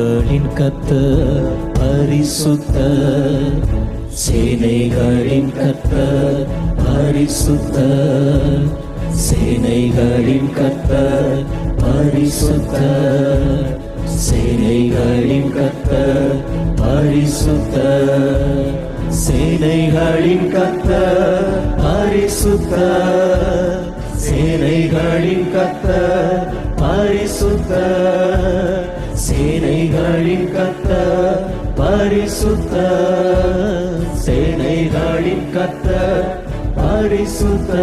சேனைகளின் கத்த பரிசுத்த சேனைகளின் கத்த பரிசுத்த சேனைகளின் கத்த பரிசுத்த சேனைகளின் கத்த பரிசுத்த சேனைகளின் கத்த பரிசுத்த சேனைகளின் கத்த பரிசுத்த சேனைகளின் கத்த பரிசுத்த சேனைகளின் கத்த பரிசுத்த